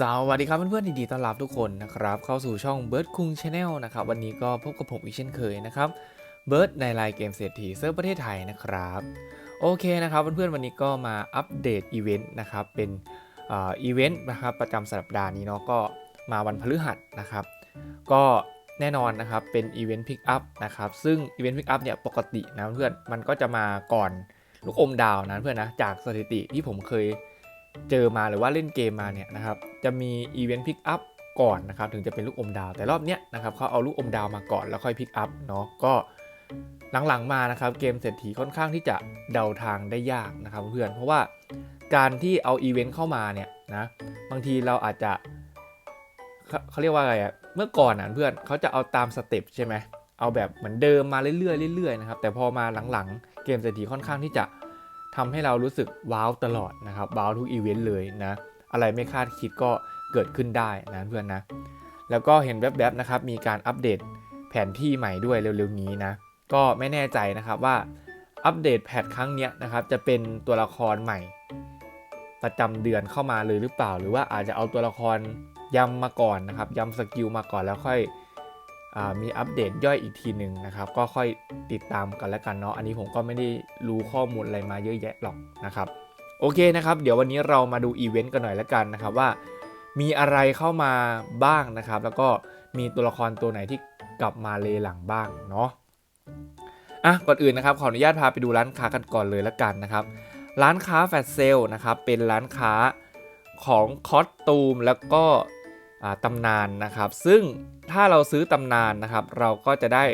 สวัสดีครับเพื่อนๆดีๆต้อนรับทุกคนนะครับเข้าสู่ช่องเบิร์ดคุงชาแนลนะครับวันนี้ก็พบกับผมอีกเช่นเคยนะครับเบิร์ดในไลน์เกมเศรษฐีเซิร์ฟประเทศไทยนะครับโอเคนะครับเพื่อนๆวันนี้ก็มาอัปเดตอีเวนต์นะครับเป็นอ่ออีเวนต์นะครับประจำสัปดาห์นี้เนาะก็มาวันพฤหัสนะครับก็แน่นอนนะครับเป็นอีเวนต์พิกอัพนะครับซึ่งอีเวนต์พิกอัพเนี่ยปกตินะเพื่อนมันก็จะมาก่อนลูกอมดาวนะเพื่อนนะจากสถิติที่ผมเคย เจอมาหรือว่าเล่นเกมมาเนี่ยนะครับจะมีอีเวนต์พิกอัพก่อนนะครับถึงจะเป็นลูกอมดาว แต่รอบเนี้ยนะครับเขาเอาลูกอมดาวมาก่อนแล้วค่อยพิกอัพเนาะก็หลังๆมานะครับเกมเศรษฐีค่อนข้างที่จะเดาทางได้ยากนะครับเพื่อนเพราะว่าการที่เอาอีเวนต์เข้ามาเนี่ยนะบางทีเราอาจจะเขาเรียกว่าอะไรอะเมื่อก่อนอะเพื่อนเขาจะเอาตามสเต็ปใช่ไหมเอาแบบเหมือนเดิมมาเรื่อยๆเรื่อยๆนะครับแต่พอมาหลังๆ เกมเศรษฐีค่อนข้างที่จะ ทำให้เรารู้สึกว้าวตลอดนะครับว้าวทุกอีเวนต์เลยนะอะไรไม่คาดคิดก็เกิดขึ้นได้นะเพื่อนนะ แล้วก็เห็นแวบๆนะครับมีการอัปเดตแผนที่ใหม่ด้วยเร็วๆนี้นะก็ไม่แน่ใจนะครับว่าอัปเดตแพทครั้งเนี้ยนะครับจะเป็นตัวละครใหม่ ประจำเดือนเข้ามาเลยหรือเปล่า หรือว่าอาจจะเอาตัวละครย้ำมาก่อนนะครับย้ำสกิลมาก่อนแล้วค่อย มีอัปเดตย่อยอีกทีหนึ่งนะครับ ก็ค่อยติดตามกันแล้วกันเนาะ อันนี้ผมก็ไม่ได้รู้ข้อมูลอะไรมาเยอะแยะหรอกนะครับ โอเคนะครับ เดี๋ยววันนี้เรามาดูอีเวนต์กันหน่อยแล้วกันนะครับว่า มีอะไรเข้ามาบ้างนะครับ แล้วก็มีตัวละครตัวไหนที่กลับมาเลหลังบ้างเนาะ อะ ก่อนอื่นนะครับ ขออนุญาตพาไปดูร้านค้ากันก่อนเลยแล้วกันนะครับ ร้านค้าแฟชเซลนะครับ เป็นร้านค้าของคอสตูมแล้วก็ ตำนานนะครับ ซึ่งถ้าเราซื้อตำนานนะครับ เราก็จะได้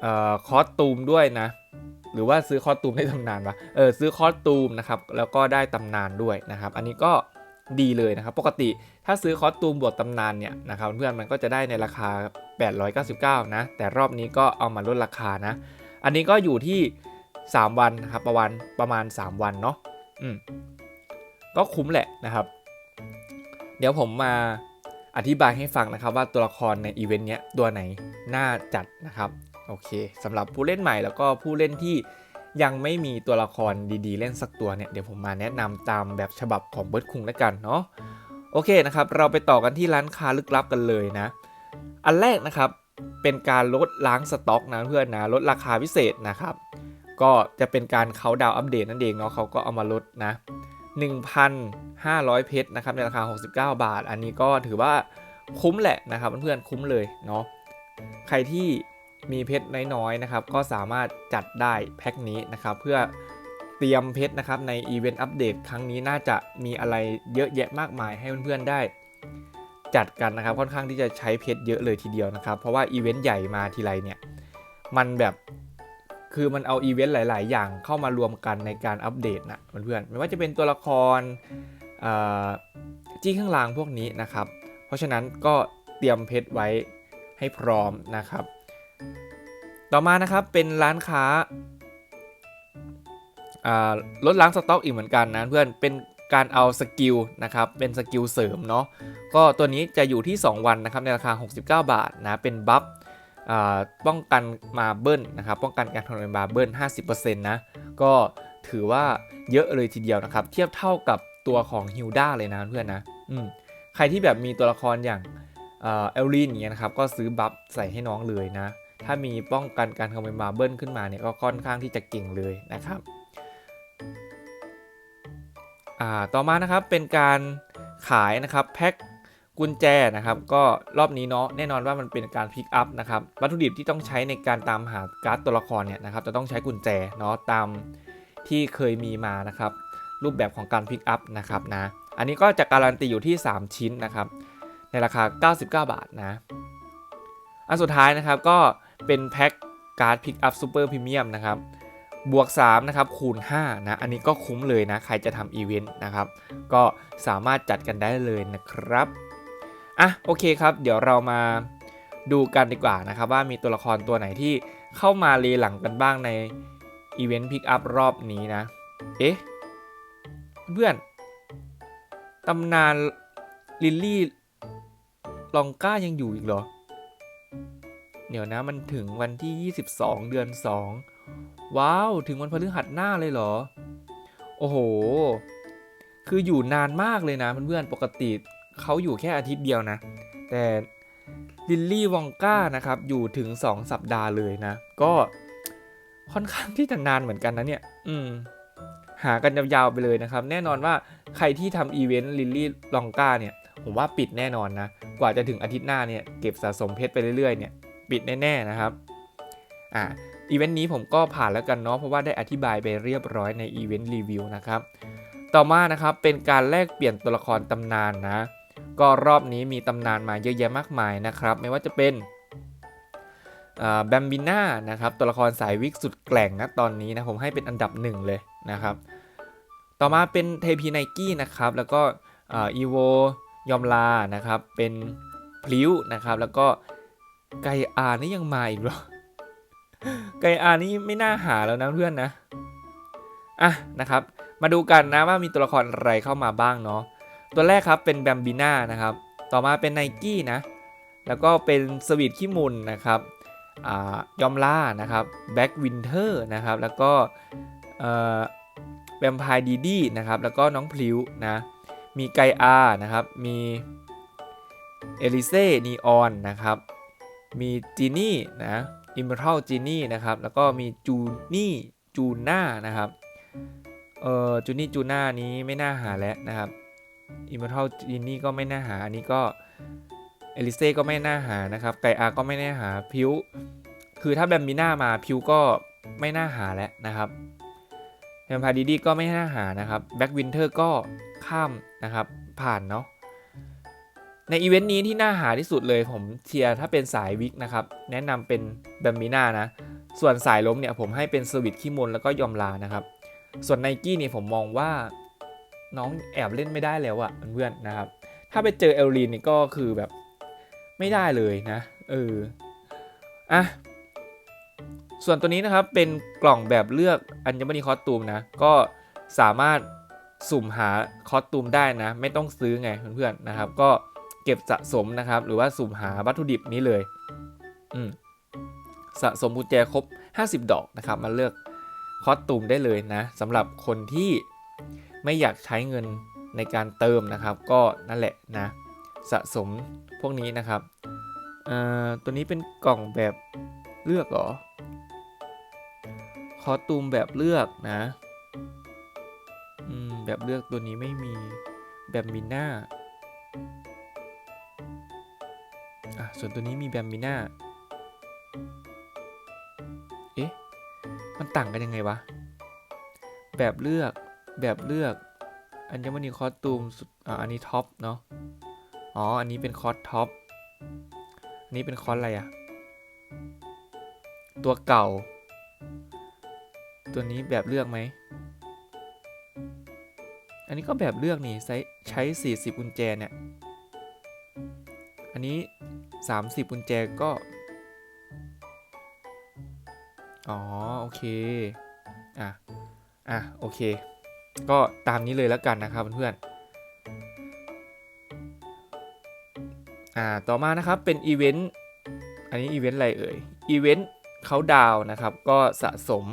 เอ่อคอสตูมด้วยนะ หรือว่าซื้อคอสตูมได้ตำนานวะเออซื้อคอสตูมนะครับ แล้วก็ได้ตำนานด้วยนะครับ อันนี้ก็ดีเลยนะครับ ปกติถ้าซื้อคอสตูมบวกตำนานเนี่ยนะครับเพื่อนมันก็จะได้ในราคา 899 นะ แต่รอบนี้ก็เอามาลดราคานะ อันนี้ก็อยู่ที่ 3 วันนะครับประมาณประมาณ 3 วันเนาะอืมก็คุ้มแหละนะครับ เดี๋ยวผมมาอธิบายให้ฟังนะครับว่าตัวละครในอีเวนต์เนี้ยตัวไหนน่าจัดนะครับโอเคสำหรับผู้เล่นใหม่แล้วก็ผู้เล่นที่ยังไม่มีตัวละครดีๆ เล่นสักตัวเนี่ยเดี๋ยวผมมาแนะนำตามแบบฉบับของเบิร์ดคุงแล้วกันเนาะโอเคนะครับ เราไปต่อกันที่ร้านค้าลึกลับกันเลยนะ อันแรกนะครับเป็นการลดล้างสต็อกนะเพื่อนนะลดราคาพิเศษนะครับ ก็จะเป็นการเขาดาวอัปเดตนั่นเองเนาะเขาก็เอามาลดนะ 1,500 เพชรนะครับในราคา 69 บาท อันนี้ก็ถือว่าคุ้มแหละนะครับเพื่อนๆคุ้มเลยเนาะใครที่มีเพชรน้อยๆนะครับ ก็สามารถจัดได้แพ็คนี้นะครับ เพื่อเตรียมเพชรนะครับในอีเวนต์อัปเดตครั้งนี้น่าจะมีอะไรเยอะแยะมากมายให้เพื่อนๆได้ จัดกันนะครับค่อนข้างที่จะใช้เพชรเยอะเลยทีเดียวนะครับ เพราะว่าอีเวนต์ใหญ่มาทีไรเนี่ยมันแบบ คือมันเอาอีเวนต์หลาย ๆ อย่างเข้ามารวมกันในการอัปเดตนะเพื่อนๆไม่ว่าจะเป็นตัวละครจี้ข้างล่างพวกนี้นะครับ เพราะฉะนั้นก็เตรียมเพชรไว้ให้พร้อมนะครับ ต่อมานะครับเป็นร้านค้าลดล้างสต็อกอีกเหมือนกันนะเพื่อนเป็นการเอาสกิลนะครับเป็นสกิลเสริมเนาะก็ตัวนี้จะอยู่ที่ 2 วันนะครับในราคา 69 บาทนะเป็นบัฟ ป้องกันมาเบิลนะครับป้องกันการทำลายมาเบิ้ล50%นะก็ถือว่าเยอะเลยทีเดียวนะครับ เทียบเท่ากับตัวของฮิลด้าเลยนะเพื่อนนะอืมใครที่แบบมีตัวละครอย่างเอลลินอย่างเงี้ยนะครับก็ซื้อบัฟใส่ให้น้องเลยนะ ถ้ามีป้องกันการทำลายมาเบิลขึ้นมาเนี่ยก็ค่อนข้างที่จะเก่งเลยนะครับต่อมานะครับเป็นการขายนะครับแพ็ค กุญแจนะครับ ก็รอบนี้เนาะแน่นอนว่ามันเป็นการพิกอัพนะครับวัตถุดิบที่ต้องใช้ในการตามหาการ์ดตัวละครเนี่ยนะครับจะต้องใช้กุญแจเนาะตามที่เคยมีมานะครับ รูปแบบของการพิกอัพนะครับนะอันนี้ก็จะการันตีอยู่ที่ 3 ชิ้นนะครับ ในราคา 99 บาทนะอันสุดท้ายนะครับก็เป็นแพ็คการ์ดพิกอัพซูเปอร์พรีเมียมนะครับบวก3นะครับคูณ5นะอันนี้ก็คุ้มเลยนะ ใครจะทำอีเวนต์นะครับ ก็สามารถจัดกันได้เลยนะครับ อะโอเคครับ เดี๋ยวเรามาดูกันดีกว่านะครับว่ามีตัวละครตัวไหนที่เข้ามาเลหลังกันบ้างในอีเวนต์พิกอัพรอบนี้นะ เอ๊ะ เพื่อนตำนานลิลลี่ลองก้ายังอยู่อีกเหรอ เดี๋ยวนะมันถึงวันที่ 22 เดือน 2 ว้าว ถึงวันพฤหัสหน้าเลยเหรอ โอ้โห คืออยู่นานมากเลยนะเพื่อนๆปกติ เขาอยู่แค่อาทิตย์เดียวนะ แต่ลิลลี่วองก้านะครับอยู่ถึง 2 สัปดาห์เลยนะ ก็ค่อนข้างที่จะนานเหมือนกันนะเนี่ย อืม หากันยาวๆไปเลยนะครับ แน่นอนว่าใครที่ทำอีเวนต์ลิลลี่ลองก้าเนี่ย ผมว่าปิดแน่นอนนะ กว่าจะถึงอาทิตย์หน้าเนี่ย เก็บสะสมเพชรไปเรื่อยๆเนี่ย ปิดแน่ๆนะครับ อ่าอีเวนต์นี้ผมก็ผ่านแล้วกันเนาะเพราะว่าได้อธิบายไปเรียบร้อยในอีเวนต์รีวิวนะครับ ต่อมานะครับเป็นการแลกเปลี่ยนตัวละครตำนานนะ ก็รอบนี้มีตำนานมาเยอะแยะมากมายนะครับ ไม่ว่าจะเป็นแบมบิน่านะครับตัวละครสายวิกสุดแกล่งนะตอนนี้นะผมให้เป็นอันดับหนึ่งเลยนะครับ ต่อมาเป็นเทพีไนกี้นะครับแล้วก็อีโวยอมลานะครับเป็นพลิ้วนะครับแล้วก็ไกอานี่ยังมาอีกเหรอไกอานี่ไม่น่าหาแล้วนะเพื่อนนะอะนะครับมาดูกันนะว่ามีตัวละครอะไรเข้ามาบ้างเนาะ ตัวแรกครับเป็นแบมบิน่านะครับ ต่อมาเป็นไนกี้นะ แล้วก็เป็นสวีทขี้มุนนะครับอ่ายอมล่านะครับแบ็กวินเทอร์นะครับ แล้วก็แวมไพร์ดีดีนะครับ แล้วก็น้องพลิ้วนะ มีไกอานะครับ มีเอลิเซ่นีออนนะครับ มีจีนี่นะอิมเมอรัลจีนี่นะครับ แล้วก็มีจูนี่จูน่านะครับ เอ่อจูนี่จูน่านี้ไม่น่าหาแล้วนะครับ อิมเมอรัลจีนี่ก็ไม่น่าหา อันนี้ก็เอลิเซ่ก็ไม่น่าหานะครับ ไกอาก็ไม่น่าหา พิว คือถ้าแบมบิน่ามาพิวก็ไม่น่าหาแล้วนะครับแวมพาดีดีก็ไม่น่าหานะครับ แบ็กวินเทอร์ก็ข้ามนะครับ ผ่านเนาะ ในอีเวนต์นี้ที่น่าหาที่สุดเลยผมเชียร์ถ้าเป็นสายวิกนะครับ แนะนำเป็นแบมบิน่านะ ส่วนสายล้มเนี่ยผมให้เป็นสวิตขี้มนแล้วก็ยอมลานะครับ ส่วนไนกี้เนี่ยผมมองว่า น้องแอบเล่นไม่ได้แล้วอะเพื่อนนะครับ ถ้าไปเจอเอลลีนนี่ก็คือแบบไม่ได้เลยนะเอออะส่วนตัวนี้นะครับเป็นกล่องแบบเลือกอัญมณีคอสตูมนะก็สามารถสุ่มหาคอสตูมได้นะ ไม่ต้องซื้อไงเพื่อนๆนะครับ ก็เก็บสะสมนะครับ หรือว่าสุ่มหาวัตถุดิบนี้เลยอืมสะสมกุญแจครบ 50 ดอกนะครับ มาเลือกคอสตูมได้เลยนะสำหรับคนที่ ไม่อยากใช้เงินในการเติมนะครับ ก็นั่นแหละนะ สะสมพวกนี้นะครับตัวนี้เป็นกล่องแบบเลือกหรอ คอตูมแบบเลือกนะแบบเลือกตัวนี้ไม่มีแบบมิน่าส่วนตัวนี้มีแบบมิน่าเอ๊ะ มันต่างกันยังไงวะ แบบเลือก แบบเลือก อัญมณีคอสตูมอ่าอันนี้ท็อปเนาะ อ๋อ อันนี้เป็นคอสท็อป อันนี้เป็นคอสอะไรอะตัวเก่า ตัวนี้แบบเลือกไหม อันนี้ก็แบบเลือกนี่ใช้ใช้ 40กุญแจเนี่ย อันนี้ 30กุญแจก็ อ๋อ โอเค อะ อะ โอเค ก็ตามนี้เลยแล้วกันนะครับเพื่อนๆอ่าต่อมานะครับเป็นอีเวนต์อันนี้อีเวนต์อะไรเอ่ยอีเวนต์เขาดาวนะครับก็สะสม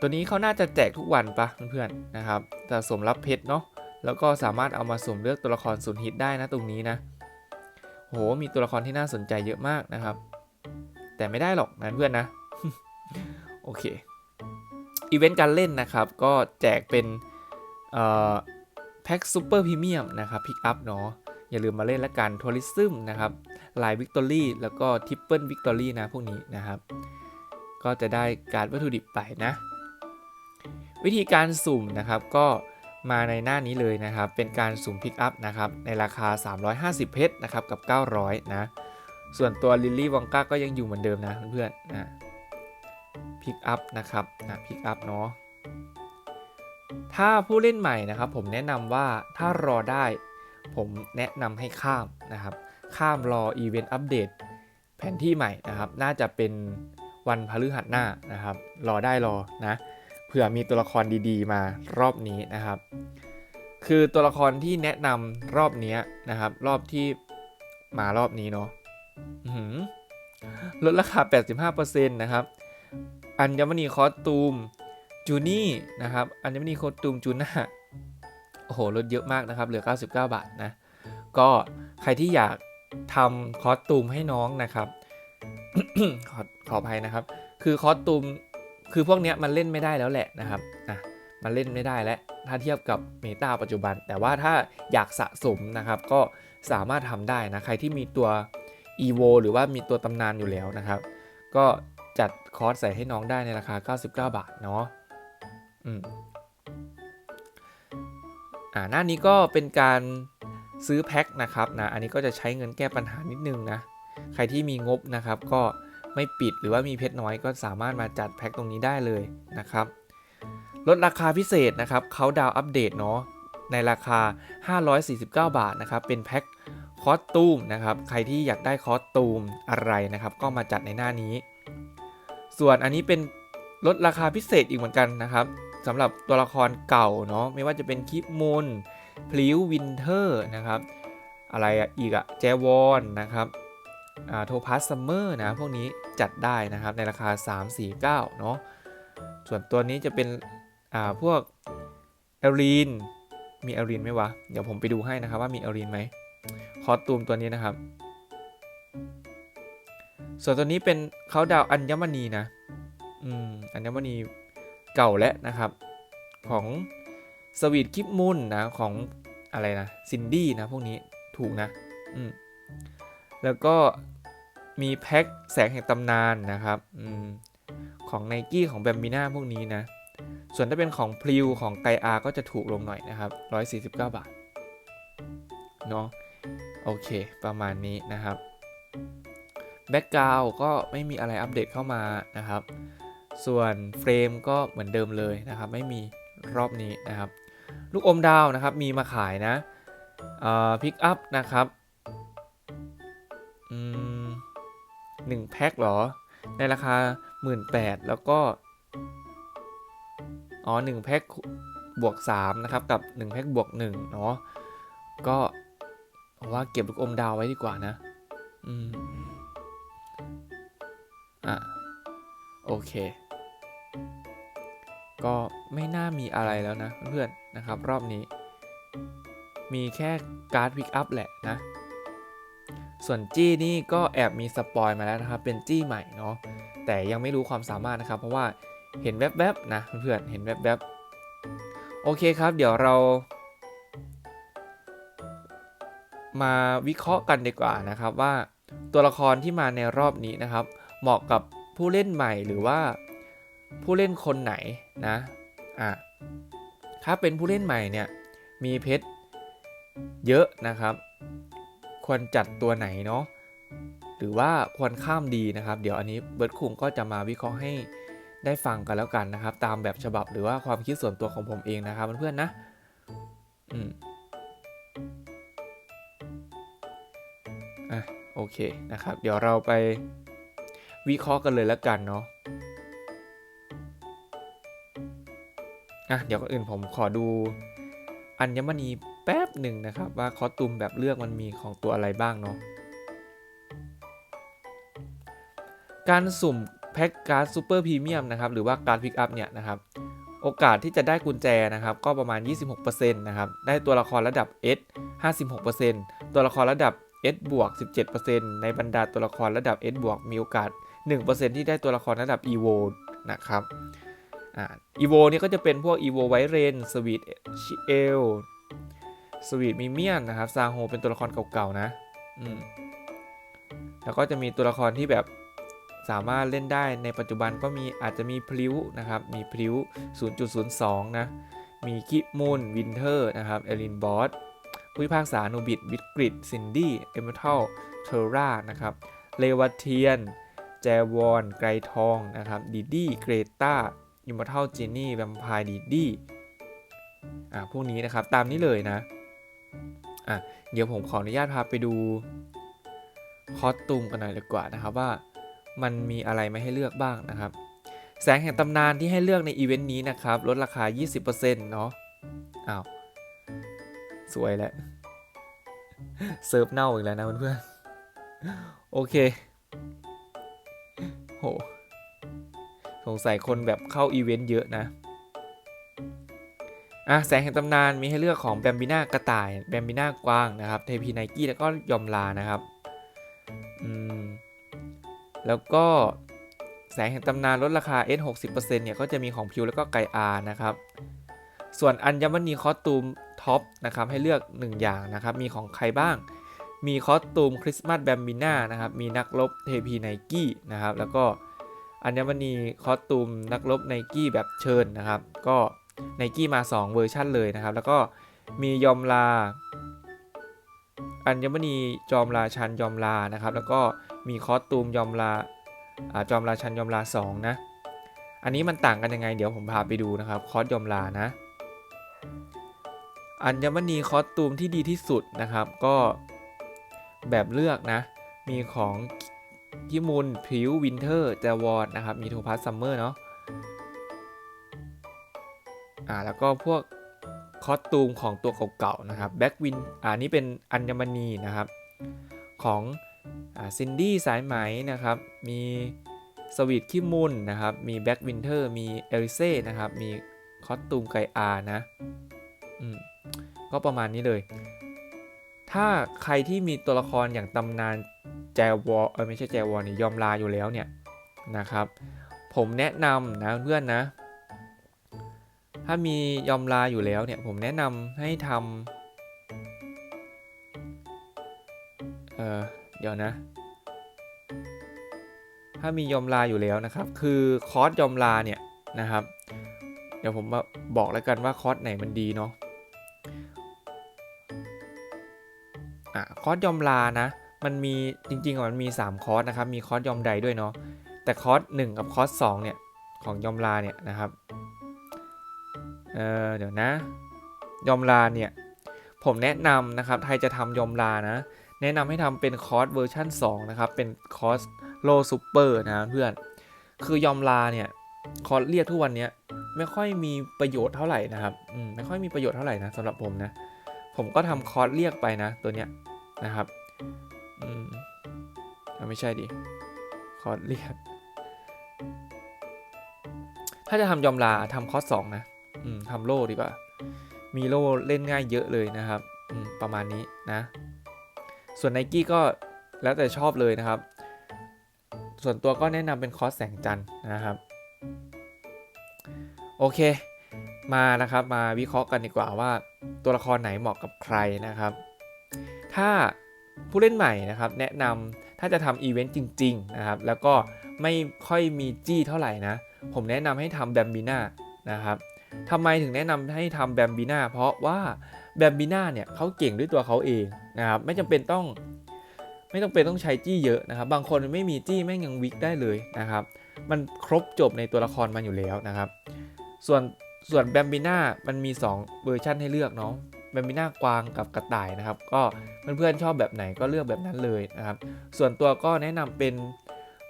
ตัวนี้เขาน่าจะแจกทุกวันปะเพื่อนๆนะครับสะสมรับเพชรเนาะแล้วก็สามารถเอามาสมเลือกตัวละครศูนฮิตได้นะตรงนี้นะโหมีตัวละครที่น่าสนใจเยอะมากนะครับ แต่ไม่ได้หรอกนะเพื่อนนะ โอเค อีเวนต์การเล่นนะครับ ก็แจกเป็นแพ็กซูเปอร์พรีเมียมนะครับพิกอัพเนาะอย่าลืมมาเล่นละกันทัวริซึมนะครับลายวิกตอรี่แล้วก็ทิปเปิลวิกตอรี่นะพวกนี้นะครับ ก็จะได้การวัตถุดิบไปนะ วิธีการสุ่มนะครับก็มาในหน้านี้เลยนะครับ เป็นการสุ่มพิกอัพนะครับ ในราคา 350 เพชรนะครับ กับ 900 นะ ส่วนตัวลิลลี่วองก้าก็ยังอยู่เหมือนเดิมนะเพื่อนๆนะ พิกอัพนะครับนะพิกอัพเนาะถ้าผู้เล่นใหม่นะครับ ผมแนะนำว่าถ้ารอได้ ผมแนะนำให้ข้ามนะครับ ข้ามรออีเวนต์อัปเดตแผนที่ใหม่นะครับ น่าจะเป็นวันพฤหัสหน้านะครับ รอได้รอนะเผื่อมีตัวละครดีๆ มารอบนี้นะครับ คือตัวละครที่แนะนำรอบนี้นะครับ รอบที่มารอบนี้เนาะอื้อหือลดราคา 85%นะครับ อัญมณีคอสตูมจูนี่นะครับอัญมณีคอสตูมจูน่าโอ้โหลดเยอะมากนะครับ เหลือ 99 บาทนะ ก็ใครที่อยากทำคอสตูมให้น้องนะครับ ขอขออภัยนะครับ คือคอสตูมคือพวกเนี้ยมันเล่นไม่ได้แล้วแหละนะครับอะมันเล่นไม่ได้แล้วถ้าเทียบกับเมตาปัจจุบัน แต่ว่าถ้าอยากสะสมนะครับ ก็สามารถทำได้นะ ใครที่มีตัว EVO หรือว่ามีตัวตำนานอยู่แล้วนะครับ ก็ จัดคอร์สใส่ให้น้องได้ในราคา 99 บาทเนาะอืมอ่าหน้านี้ก็เป็นการซื้อแพ็คนะครับนะอันนี้ก็จะใช้เงินแก้ปัญหานิดนึงนะ ใครที่มีงบนะครับ ก็ไม่ปิดหรือว่ามีเพชรน้อยก็สามารถมาจัดแพ็คตรงนี้ได้เลยนะครับ ลดราคาพิเศษนะครับเขาดาวอัปเดตเนาะในราคา 549 บาทนะครับ เป็นแพ็คคอสตูมนะครับ ใครที่อยากได้คอสตูมอะไรนะครับ ก็มาจัดในหน้านี้ ส่วนอันนี้เป็นลดราคาพิเศษอีกเหมือนกันนะครับสำหรับตัวละครเก่าเนาะไม่ว่าจะเป็นคิปมูนพลิววินเทอร์นะครับ อะไรอ,อีกอะแจวอนนะครับโทพัสซัมเมอร์นะ พวกนี้จัดได้นะครับในราคา 349 เนาะส่วนตัวนี้จะเป็นพวกเอลีนมีเอลีนไหมวะ เดี๋ยวผมไปดูให้นะครับว่ามีเอลีนไหมคอสตูมตัวนี้นะครับ ส่วนตัวนี้เป็นเขาดาวอัญมณีนะอืมอัญมณีเก่าแล้วนะครับ ของสวีทคิปมุนนะของอะไรนะซินดี้นะพวกนี้ถูกนะอืมแล้วก็มีแพ็คแสงแห่งตำนานนะครับอืมของไนกี้ของแบมบิน่าพวกนี้นะ ส่วนถ้าเป็นของพลิวของไกอาก็จะถูกลงหน่อยนะครับ 149 บาทเนาะโอเค ประมาณนี้นะครับ แบ็กกราวก็ไม่มีอะไรอัปเดตเข้ามานะครับ ส่วนเฟรมก็เหมือนเดิมเลยนะครับ ไม่มีรอบนี้นะครับ ลูกอมดาวนะครับมีมาขายนะพิกอัพนะครับอืมหนึ่งแพ็คหรอ ในราคา 18,000 แล้วก็ อ๋อ1แพ็คบวก 3 นะครับ กับ 1 แพ็คบวก1เนาะก็ว่าเก็บลูกอมดาวไว้ดีกว่านะ อืม อะโอเค ก็ไม่น่ามีอะไรแล้วนะเพื่อนๆนะครับ รอบนี้ มีแค่การ์ดพิกอัพแหละนะ ส่วนจี้นี่ก็แอบมีสปอยมาแล้วนะครับ เป็นจี้ใหม่เนาะแต่ยังไม่รู้ความสามารถนะครับ เพราะว่าเห็นแวบๆนะเพื่อนๆเห็นแวบๆโอเคครับ เดี๋ยวเรามาวิเคราะห์กันดีกว่านะครับว่าตัวละครที่มาในรอบนี้นะครับ เหมาะกับผู้เล่นใหม่หรือว่าผู้เล่นคนไหนนะอะถ้าเป็นผู้เล่นใหม่เนี่ยมีเพชรเยอะนะครับ ควรจัดตัวไหนเนาะหรือว่าควรข้ามดีนะครับ เดี๋ยวอันนี้เบิร์ดคุงก็จะมาวิเคราะห์ให้ได้ฟังกันแล้วกันนะครับ ตามแบบฉบับหรือว่าความคิดส่วนตัวของผมเองนะครับเพื่อนๆนะอืมอะโอเคนะครับ เดี๋ยวเราไป วิเคราะห์กันเลยแล้วกันเนาะอะเดี๋ยวก่อนอื่นผมขอดูอัญมณีแป๊บหนึ่งนะครับ ว่าคอตูมแบบเลือกมันมีของตัวอะไรบ้างเนาะการสุ่มแพ็กการ์ดซูเปอร์พรีเมียมนะครับหรือว่าการพิกอัพเนี่ยนะครับโอกาสที่จะได้กุญแจนะครับก็ประมาณ 26%นะครับได้ตัวละครระดับ S 56%ตัวละครระดับ S บวก17%ในบรรดาตัวละครระดับ S บวกมีโอกาส 1%ที่ได้ตัวละครระดับ EVO นะครับอ่า EVO นี่ก็จะเป็นพวก EVO ไวเรนสวีทเอลสวีทมิเมียนนะครับซาโฮเป็นตัวละครเก่าๆนะอืมแล้วก็จะมีตัวละครที่แบบสามารถเล่นได้ในปัจจุบันก็มีอาจจะมีพลิ้วนะครับ มีพลิ้ว 0.02 นะ มีกิมูนวินเทอร์นะครับ เอลินบอสผู้พิพากษาโนบิดวิกฤตซินดี้ เอเมทัลเทอร่านะครับ เลวาเทียน แจวอนไกรทองนะครับดิดี้เกรตาอิมมอร์ทัลจินี่แวมไพร์ดิดี้อ่าพวกนี้นะครับตามนี้เลยนะอะเดี๋ยวผมขออนุญาตพาไปดูคอสตูมกันหน่อยดีกว่านะครับว่ามันมีอะไรไม่ให้เลือกบ้างนะครับ แสงแห่งตำนานที่ให้เลือกในอีเวนต์นี้นะครับ ลดราคา 20%เนาะอ้าวสวยแล้วเซิร์ฟเน่าอีกแล้วนะเพื่อนๆโอเค โห สงสัยคนแบบเข้าอีเวนต์เยอะนะ อะแสงแห่งตำนานมีให้เลือกของแบมบิน่ากระต่าย แบมบิน่ากวางนะครับ เทพีไนกี้แล้วก็ยอมลานะครับ อืม แล้วก็แสงแห่งตำนานลดราคา S 60%เนี่ยก็จะมีของพิวแล้วก็ไกอานะครับ ส่วนอัญมณีคอสตูมท็อปนะครับให้เลือก 1 อย่างนะครับ มีของใครบ้าง มีคอสตูมคริสต์มาสแบมบิน่านะครับ มีนักรบเทพีไนกี้นะครับ แล้วก็อัญมณีคอสตูมนักรบไนกี้แบบเชิญนะครับ ก็ไนกี้มา 2 เวอร์ชั่นเลยนะครับ แล้วก็มียอมลา อัญมณีจอมราชันยอมลานะครับ แล้วก็มีคอสตูมยอมลาอ่าจอมราชันยอมลา 2 นะ อันนี้มันต่างกันยังไง เดี๋ยวผมพาไปดูนะครับ คอสยอมลานะ อัญมณีคอสตูมที่ดีที่สุดนะครับ ก็ แบบเลือกนะ มีของกิมุนพิววินเทอร์แจวอนนะครับ มีโทพัสซัมเมอร์เนาะอ่าแล้วก็พวกคอสตูมของตัวเก่าๆนะครับแบ็กวินอ่านี่เป็นอัญมณีนะครับ ของอ่าซินดี้สายไหมนะครับ มีสวีทคิมุนนะครับ มีแบ็กวินเทอร์มีเอลิเซ่นะครับ มีคอสตูมไกอานะ อืม ก็ประมาณนี้เลย ถ้าใครที่มีตัวละครอย่างตำนานแจวอเออไม่ใช่แจวอเนี่ยอมลาอยู่แล้วเนี่ยนะครับ ผมแนะนำนะเพื่อนนะ ถ้ามียอมลาอยู่แล้วเนี่ยผมแนะนำให้ทำเออเดี๋ยวนะ ถ้ามียอมลาอยู่แล้วนะครับ คือคอร์สยอมลาเนี่ยนะครับ เดี๋ยวผมมาบอกแล้วกันว่าคอร์สไหนมันดีเนาะ อะคอร์สยอมลานะ มันมีจริงๆมันมี 3 คอร์สนะครับ มีคอร์สยอมใดด้วยเนาะ แต่คอร์ส1กับคอร์ส2เนี่ยของยอมลาเนี่ยนะครับ เออเดี๋ยวนะ ยอมลาเนี่ยผมแนะนำนะครับใครจะทำยอมลานะ แนะนำให้ทำเป็นคอร์สเวอร์ชัน2นะครับ เป็นคอร์สโลซูเปอร์นะเพื่อน คือยอมลาเนี่ยคอร์สเรียกทุกวันเนี้ยไม่ค่อยมีประโยชน์เท่าไหร่นะครับ อืมไม่ค่อยมีประโยชน์เท่าไหร่นะสำหรับผมนะ ผมก็ทำคอร์สเรียกไปนะตัวเนี้ยนะครับอืมไม่ใช่ดิคอร์สเรียก ถ้าจะทำยอมลาทำคอร์สสองนะอืมทำโล่ดีกว่ามีโล่เล่นง่ายเยอะเลยนะครับอืมประมาณนี้นะ ส่วนไนกี้ก็แล้วแต่ชอบเลยนะครับ ส่วนตัวก็แนะนำเป็นคอร์สแสงจันทร์นะครับ โอเค มานะครับมาวิเคราะห์กันดีกว่าว่า ตัวละครไหนเหมาะกับใครนะครับ ถ้าผู้เล่นใหม่นะครับ แนะนำถ้าจะทำอีเวนต์จริง ๆ นะครับ แล้วก็ไม่ค่อยมีจี้เท่าไหร่นะ ผมแนะนำให้ทำแบมบีน่านะครับทำไมถึงแนะนำให้ทำแบมบีน่าเพราะว่าแบมบีน่าเนี่ยเขาเก่งด้วยตัวเขาเองนะครับ ไม่จำเป็นต้อง ไม่ต้องเป็นต้องใช้จี้เยอะนะครับ บางคนไม่มีจี้แม่งยังวิกได้เลยนะครับ มันครบจบในตัวละครมันอยู่แล้วนะครับ ส่วน ส่วนแบมบิน่ามันมี 2 เวอร์ชันให้เลือกเนาะแบมบิน่ากวางกับกระต่ายนะครับ ก็เพื่อนๆชอบแบบไหนก็เลือกแบบนั้นเลยนะครับ ส่วนตัวก็แนะนำเป็น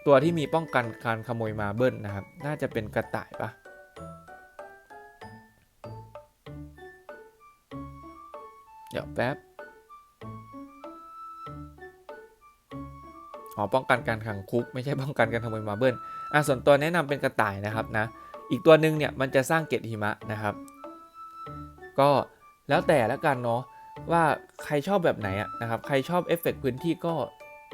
ตัวที่มีป้องกันการขโมยมาเบิลนะครับ น่าจะเป็นกระต่ายปะเดี๋ยวแป๊บอ๋อป้องกันการขังคุก ไม่ใช่ป้องกันการขโมยมาเบิลอะส่วนตัวแนะนำเป็นกระต่ายนะครับนะ อีกตัวหนึ่งเนี่ยมันจะสร้างเกล็ดหิมะนะครับ ก็แล้วแต่ละกันเนาะว่าใครชอบแบบไหนอะนะครับ ใครชอบเอฟเฟกต์พื้นที่ก็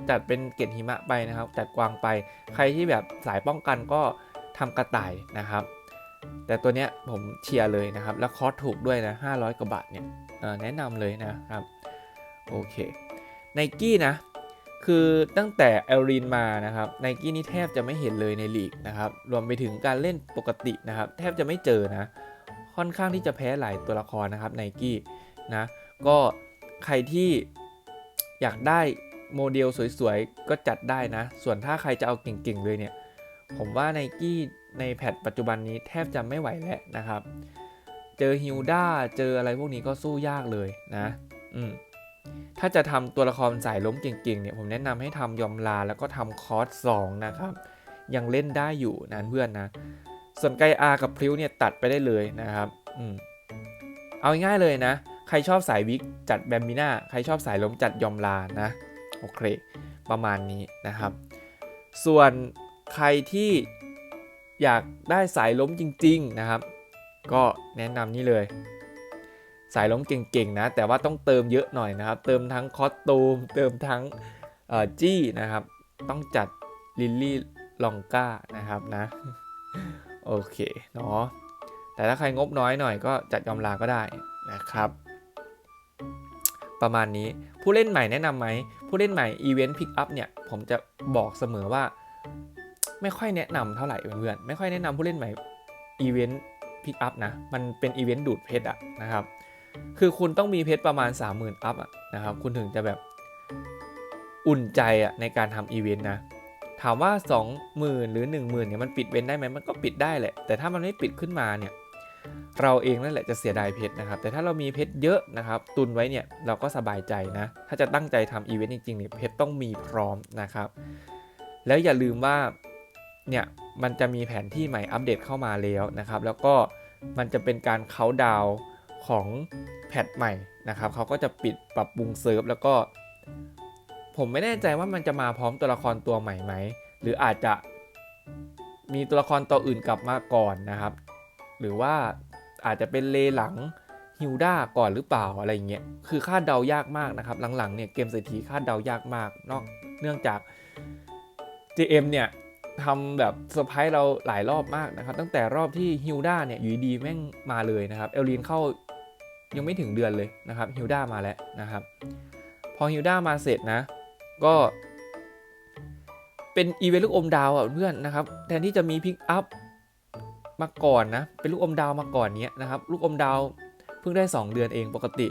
จัดเป็นเกล็ดหิมะไปนะครับจัดกวางไป ใครที่แบบสายป้องกันก็ทำกระต่ายนะครับ แต่ตัวเนี้ยผมเชียร์เลยนะครับ แล้วคอสถูกด้วยนะ500กว่าบาทเนี่ยแนะนำเลยนะครับ โอเคไนกี้นะ คือตั้งแต่เอลรินมานะครับไนกี้นี่แทบจะไม่เห็นเลยในลีกนะครับรวมไปถึงการเล่นปกตินะครับแทบจะไม่เจอนะ ค่อนข้างที่จะแพ้หลายตัวละครนะครับไนกี้นะก็ใครที่อยากได้โมเดลสวยๆ ก็จัดได้นะ ส่วนถ้าใครจะเอาเก่งๆ เลยเนี่ย ผมว่าไนกี้ในแพทปัจจุบันนี้แทบจะไม่ไหวแล้วนะครับ เจอฮิลด้าเจออะไรพวกนี้ก็สู้ยากเลยนะ อืม ถ้าจะทำตัวละครสายล้มเก่งๆเนี่ยผมแนะนำให้ทำยอมลาแล้วก็ทำคอร์สสองนะครับ ยังเล่นได้อยู่นะเพื่อนนะ ส่วนไกอากับพริ้วเนี่ยตัดไปได้เลยนะครับอืมเอาง่ายเลยนะ ใครชอบสายวิกจัดแบมบิน่าใครชอบสายล้มจัดยอมลานะโอเค ประมาณนี้นะครับ ส่วนใครที่อยากได้สายล้มจริง ๆนะครับ ก็แนะนำนี่เลย สายล้มเก่งๆนะ แต่ว่าต้องเติมเยอะหน่อยนะครับ เติมทั้งคอสตูม เติมทั้งจี้นะครับ ต้องจัดลิลลี่ลองก้านะครับนะ โอเคเนาะแต่ถ้าใครงบน้อยหน่อยก็จัดกำลาก็ได้นะครับ ประมาณนี้ผู้เล่นใหม่แนะนำไหมผู้เล่นใหม่อีเวนต์พิกอัพเนี่ย ผมจะบอกเสมอว่า ไม่ค่อยแนะนำเท่าไหร่เพื่อนๆไม่ค่อยแนะนำผู้เล่นใหม่อีเวนต์พิกอัพนะ มันเป็นอีเวนต์ดูดเพชรอะนะครับ คือคุณต้องมีเพชรประมาณ 30,000 อัพอะนะครับ คุณถึงจะแบบอุ่นใจอะในการทำอีเวนต์นะ ถามว่า 20,000 หรือ 10,000เนี่ยมันปิดเว้นได้ไหมมันก็ปิดได้แหละ แต่ถ้ามันไม่ปิดขึ้นมาเนี่ย เราเองนั่นแหละจะเสียดายเพชรนะครับ แต่ถ้าเรามีเพชรเยอะนะครับ ตุนไว้เนี่ยเราก็สบายใจนะ ถ้าจะตั้งใจทำอีเวนต์จริงๆเนี่ยเพชรต้องมีพร้อมนะครับ แล้วอย่าลืมว่าเนี่ยมันจะมีแผนที่ใหม่อัปเดตเข้ามาแล้วนะครับ แล้วก็มันจะเป็นการเคาน์ดาวน์ ของแพทใหม่นะครับเขาก็จะปิดปรับปรุงเซิร์ฟแล้วก็ ผมไม่แน่ใจว่ามันจะมาพร้อมตัวละครตัวใหม่ไหมหรืออาจจะมีตัวละครตัวอื่นกลับมาก่อนนะครับ หรือว่าอาจจะเป็นเลหลังฮิวด้าก่อนหรือเปล่าอะไรเงี้ย คือคาดเดายากมากนะครับ หลังๆเนี่ยเกมเศรษฐีคาดเดายากมากนอกเนื่องจาก JM เนี่ยทำแบบเซอร์ไพรส์เราหลายรอบมากนะครับ ตั้งแต่รอบที่ฮิวด้าเนี่ยอยู่ดีแม่งมาเลยนะครับ เอลลีนเข้า ยังไม่ถึงเดือนเลยนะครับฮิวด้ามาแล้วนะครับ พอฮิวด้ามาเสร็จนะ ก็เป็นอีเวนต์ลูกอมดาวอะเพื่อนนะครับ แทนที่จะมีพิกอัพมาก่อนนะ เป็นลูกอมดาวมาก่อนเนี้ยนะครับ ลูกอมดาวเพิ่งได้ 2 เดือนเองปกติ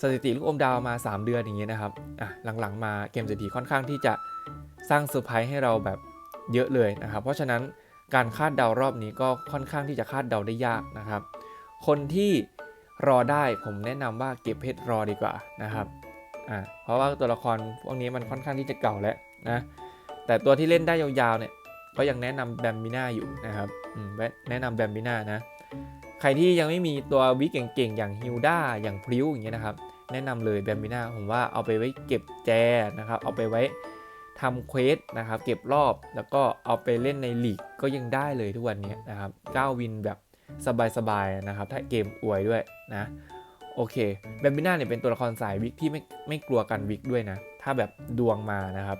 สถิติลูกอมดาวมา 3 เดือนอย่างเงี้ยนะครับอะหลังๆมาเกมเศรษฐีค่อนข้างที่จะสร้างเซอร์ไพรส์ให้เราแบบเยอะเลยนะครับ เพราะฉะนั้นการคาดเดารอบนี้ก็ค่อนข้างที่จะคาดเดาได้ยากนะครับ คนที่ รอได้ผมแนะนำว่าเก็บเพชรรอดีกว่านะครับอ่าเพราะว่าตัวละครพวกนี้มันค่อนข้างที่จะเก่าแล้วนะแต่ตัวที่เล่นได้ยาวๆเนี่ยก็ยังแนะนำแบมบิน่าอยู่นะครับอืมแนะนำแบมบิน่านะใครที่ยังไม่มีตัววิเก่งๆ อย่างฮิลด้าอย่างพริ้วอย่างเงี้ยนะครับ แนะนำเลยแบมบิน่าผมว่าเอาไปไว้เก็บแจนะครับ เอาไปไว้ทำเควสนะครับ เก็บรอบแล้วก็เอาไปเล่นในลีกก็ยังได้เลยทุกวันนี้นะครับ9วินแบบ สบายๆนะครับ ถ้าเกมอวยด้วยนะโอเคแบมบิน่าเนี่ยเป็นตัวละครสายวิกที่ไม่ไม่กลัวกันวิกด้วยนะ ถ้าแบบดวงมานะครับ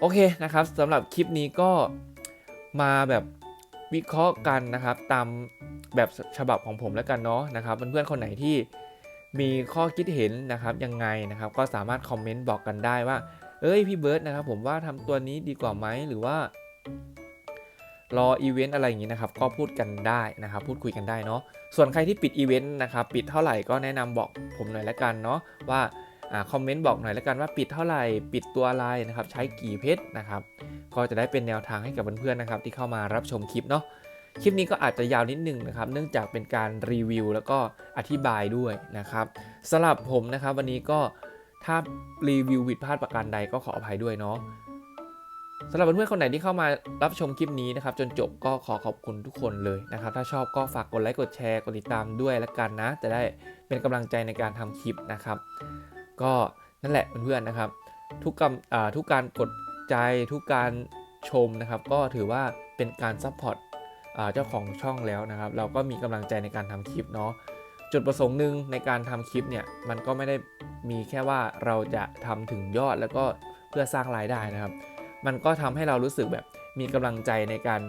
โอเคนะครับสำหรับคลิปนี้ก็มาแบบวิเคราะห์กันนะครับ ตามแบบฉบับของผมแล้วกันเนาะนะครับเพื่อนๆคนไหนที่มีข้อคิดเห็นนะครับยังไงนะครับ ก็สามารถคอมเมนต์บอกกันได้ว่า เอ้ยพี่เบิร์ดนะครับ ผมว่าทำตัวนี้ดีกว่าไหมหรือว่า รออีเวนต์อะไรอย่างนี้นะครับก็พูดกันได้นะครับพูดคุยกันได้เนาะส่วนใครที่ปิดอีเวนต์นะครับปิดเท่าไหร่ก็แนะนำบอกผมหน่อยละกันเนาะว่าอ่าคอมเมนต์บอกหน่อยละกันว่าปิดเท่าไหร่ปิดตัวอะไรนะครับใช้กี่เพชรนะครับก็จะได้เป็นแนวทางให้กับเพื่อนๆนะครับที่เข้ามารับชมคลิปเนาะคลิปนี้ก็อาจจะยาวนิดนึงนะครับ เนื่องจากเป็นการรีวิวแล้วก็อธิบายด้วยนะครับสำหรับผมนะครับวันนี้ก็ถ้ารีวิวผิดพลาดประการใดก็ขออภัยด้วยเนาะ สำหรับเพื่อนๆคนไหนที่เข้ามารับชมคลิปนี้นะครับจนจบก็ขอขอบคุณทุกคนเลยนะครับ ถ้าชอบก็ฝากกดไลค์กดแชร์กดติดตามด้วยละกันนะ จะได้เป็นกำลังใจในการทำคลิปนะครับ ก็นั่นแหละเพื่อนๆนะครับ ทุกกำอ่าทุกการกดใจทุกการชมนะครับ ก็ถือว่าเป็นการซัพพอร์ตเจ้าของช่องแล้วนะครับ เราก็มีกำลังใจในการทำคลิปเนาะจุดประสงค์หนึ่งในการทำคลิปเนี่ยมันก็ไม่ได้มีแค่ว่าเราจะทำถึงยอดแล้วก็เพื่อสร้างรายได้นะครับ มันก็ทำให้เรารู้สึกแบบมีกำลังใจในการ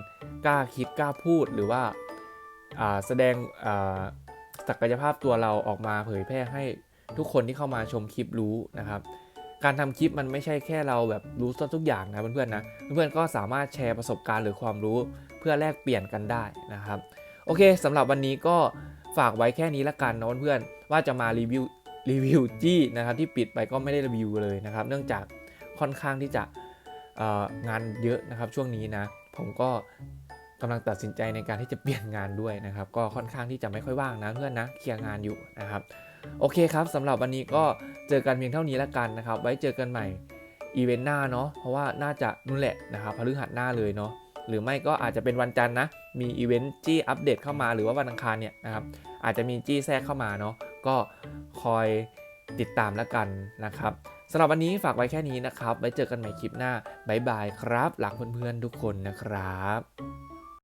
กล้าคิดกล้าพูดหรือว่าาแสดงศักยภาพตัวเราออกมาเผยแพร่ให้ทุกคนที่เข้ามาชมคลิปรู้นะครับ การทำคลิปมันไม่ใช่แค่เราแบบรู้ทุกอย่างนะเพื่อนๆนะเพื่อนๆก็สามารถแชร์ประสบการณ์หรือความรู้เพื่อแลกเปลี่ยนกันได้นะครับ โอเคสำหรับวันนี้ก็ฝากไว้แค่นี้ละกันนะเพื่อนๆว่าจะมารีวิวรีวิวจี้นะครับที่ปิดไปก็ไม่ได้รีวิวเลยนะครับ เนื่องจากค่อนข้างที่จะ งานเยอะนะครับช่วงนี้นะ ผมก็กำลังตัดสินใจในการที่จะเปลี่ยนงานด้วยนะครับ ก็ค่อนข้างที่จะไม่ค่อยว่างนะเพื่อนนะเคลียร์งานอยู่นะครับ โอเคครับสำหรับวันนี้ก็เจอกันเพียงเท่านี้แล้วกันนะครับ ไว้เจอกันใหม่อีเวนต์หน้าเนาะเพราะว่าน่าจะนู่นแหละนะครับพฤหัสหน้าเลยเนาะหรือไม่ก็อาจจะเป็นวันจันทร์นะ มีอีเวนต์จี้อัปเดตเข้ามาหรือว่าวันอังคารเนี่ยนะครับ อาจจะมีจี้แทรกเข้ามาเนาะก็คอยติดตามแล้วกันนะครับ สำหรับวันนี้ฝากไว้แค่นี้นะครับ ไว้เจอกันใหม่คลิปหน้า บ๊ายบายครับรักเพื่อนๆทุกคนนะครับ